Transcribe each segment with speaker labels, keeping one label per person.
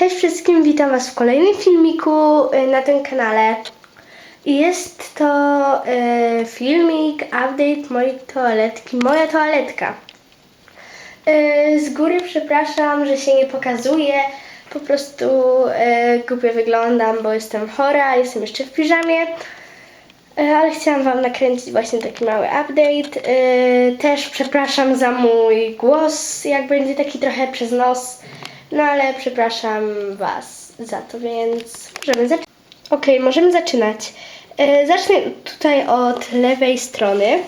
Speaker 1: Cześć wszystkim, witam Was w kolejnym filmiku y, na tym kanale. Jest to y, filmik, update mojej toaletki, moja toaletka. Y, z góry przepraszam, że się nie pokazuje, po prostu y, głupio wyglądam, bo jestem chora, jestem jeszcze w piżamie. Y, Ale chciałam Wam nakręcić właśnie taki mały update. Y, Też przepraszam za mój głos, jak będzie taki trochę przez nos. No ale przepraszam Was za to, więc możemy zaczynać. Okej, możemy zaczynać. Y, Zacznę tutaj od lewej strony.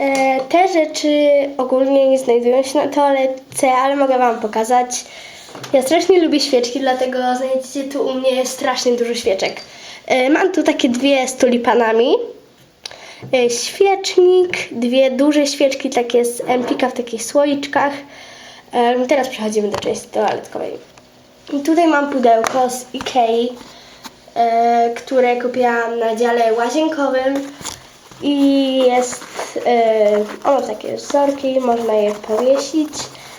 Speaker 1: E, Te rzeczy ogólnie nie znajdują się na toaletce, ale mogę Wam pokazać. Ja strasznie lubię świeczki, dlatego znajdziecie tu u mnie strasznie dużo świeczek. E, Mam tu takie dwie z tulipanami. E, Świecznik, dwie duże świeczki takie z Empika w takich słoiczkach. Teraz przechodzimy do części toaletkowej. Tutaj mam pudełko z Ikei, e, które kupiłam na dziale łazienkowym. I jest, e, ono takie wzorki, można je powiesić.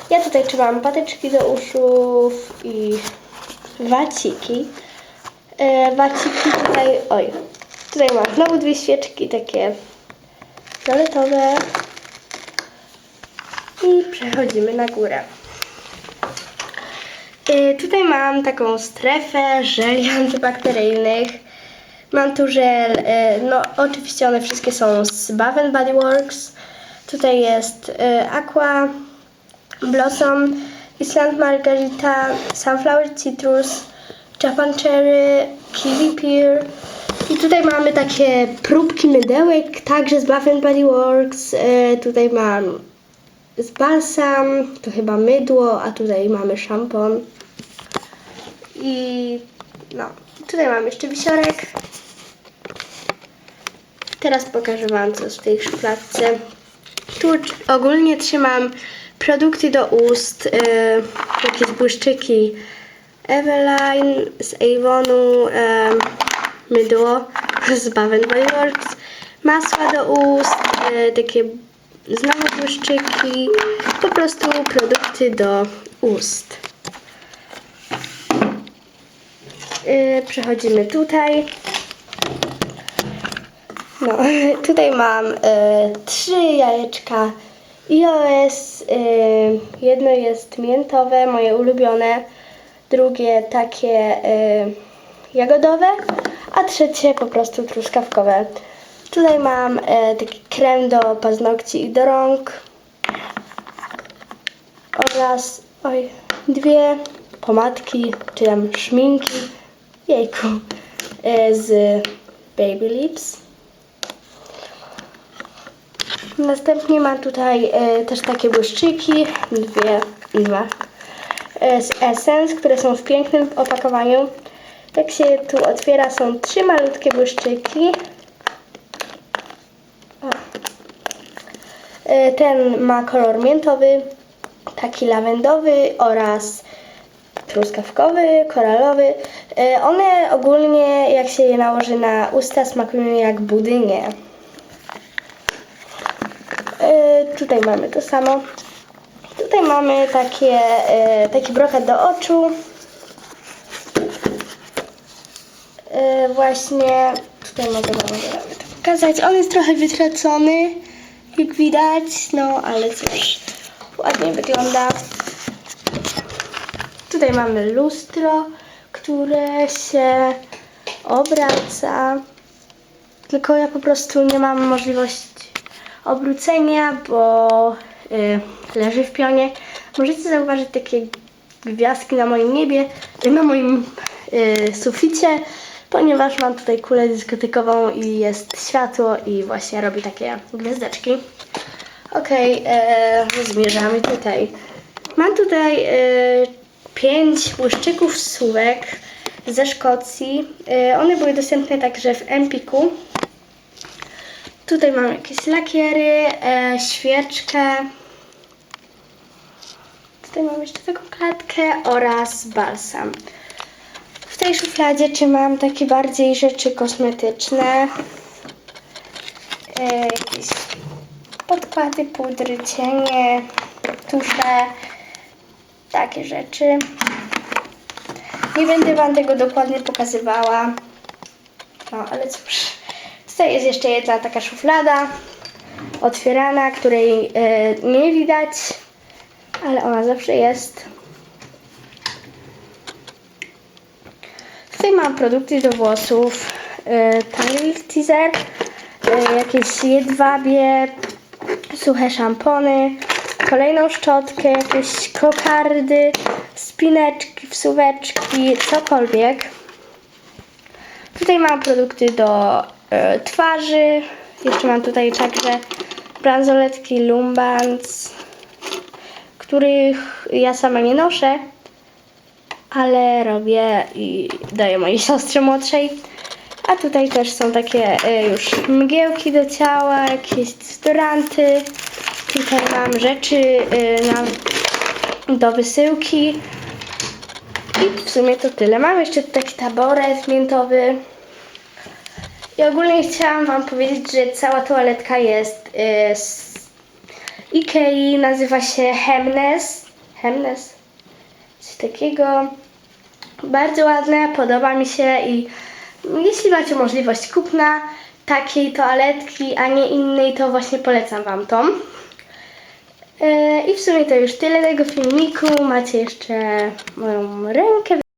Speaker 1: Ja tutaj trzymam patyczki do uszów i waciki. E, waciki tutaj, oj, tutaj mam znowu dwie świeczki takie fioletowe. Przechodzimy na górę. E, tutaj mam taką strefę żeli antybakteryjnych. Mam tu żel, e, no oczywiście one wszystkie są z Bath Body Works. Tutaj jest e, Aqua, Blossom, Island Margarita, Sunflower Citrus, Japan Cherry, Kiwi Pear. I tutaj mamy takie próbki mydełek, także z Bath Body Works. E, tutaj mam z balsam, to chyba mydło, a tutaj mamy szampon. I no, tutaj mam jeszcze wisiorek. Teraz pokażę Wam co w tej szufladce. Tu ogólnie trzymam produkty do ust, yy, jakieś błyszczyki Eveline z Avonu, yy, mydło z Bath Body masła do ust, yy, takie znowu błyszczyki, po prostu produkty do ust. Yy, przechodzimy tutaj. No, tutaj mam y, trzy jajeczka iOS. Y, jedno jest miętowe, moje ulubione. Drugie takie y, jagodowe, a trzecie po prostu truskawkowe. Tutaj mam y, taki krem do paznokci i do rąk. Oraz oj, dwie pomadki, czy tam szminki. Jejku. Y, z Baby Lips. Następnie mam tutaj e, też takie błyszczyki, dwie, dwa, e, z Essence, które są w pięknym opakowaniu. Jak się tu otwiera, są trzy malutkie błyszczyki. O. E, ten ma kolor miętowy, taki lawendowy oraz truskawkowy, koralowy. E, one ogólnie, jak się je nałoży na usta, smakują jak budynie. E, tutaj mamy to samo. Tutaj mamy takie, e, taki brokat do oczu. E, właśnie tutaj mogę wam pokazać. On jest trochę wytracony, jak widać, no ale cóż, ładnie wygląda. Tutaj mamy lustro, które się obraca. Tylko ja po prostu nie mam możliwości obrócenia, bo y, leży w pionie. Możecie zauważyć takie gwiazdki na moim niebie, na moim y, suficie, ponieważ mam tutaj kulę dyskotykową i jest światło i właśnie robi takie gwiazdeczki. Okej, e, zmierzamy tutaj. Mam tutaj e, pięć błyszczyków słówek ze Szkocji. E, one były dostępne także w Empiku. Tutaj mam jakieś lakiery, e, świeczkę. Tutaj mam jeszcze taką klatkę oraz balsam. Tej szufladzie trzymam takie bardziej rzeczy kosmetyczne. E, jakieś podkłady, pudry, cienie, tusze. takie rzeczy. Nie będę Wam tego dokładnie pokazywała. No, ale cóż. Tutaj jest jeszcze jedna taka szuflada otwierana, której e, nie widać, ale ona zawsze jest. Tutaj mam produkty do włosów, e, Tangle Teaser, e, jakieś jedwabie, suche szampony, kolejną szczotkę, jakieś kokardy, spineczki, wsuweczki, cokolwiek. Tutaj mam produkty do e, twarzy. Jeszcze mam tutaj także bransoletki Lumbans, których ja sama nie noszę, ale robię i daję mojej siostrze młodszej. A tutaj też są takie e, już mgiełki do ciała, jakieś dezodoranty. Tutaj mam rzeczy e, na, do wysyłki. I w sumie to tyle. Mam jeszcze taki taboret miętowy. I ogólnie chciałam Wam powiedzieć, że cała toaletka jest y, z Ikei, nazywa się Hemnes. Hemnes? Coś takiego. Bardzo ładne, podoba mi się i jeśli macie możliwość kupna takiej toaletki, a nie innej, to właśnie polecam Wam tą. Y, I w sumie to już tyle tego filmiku. Macie jeszcze moją rękę.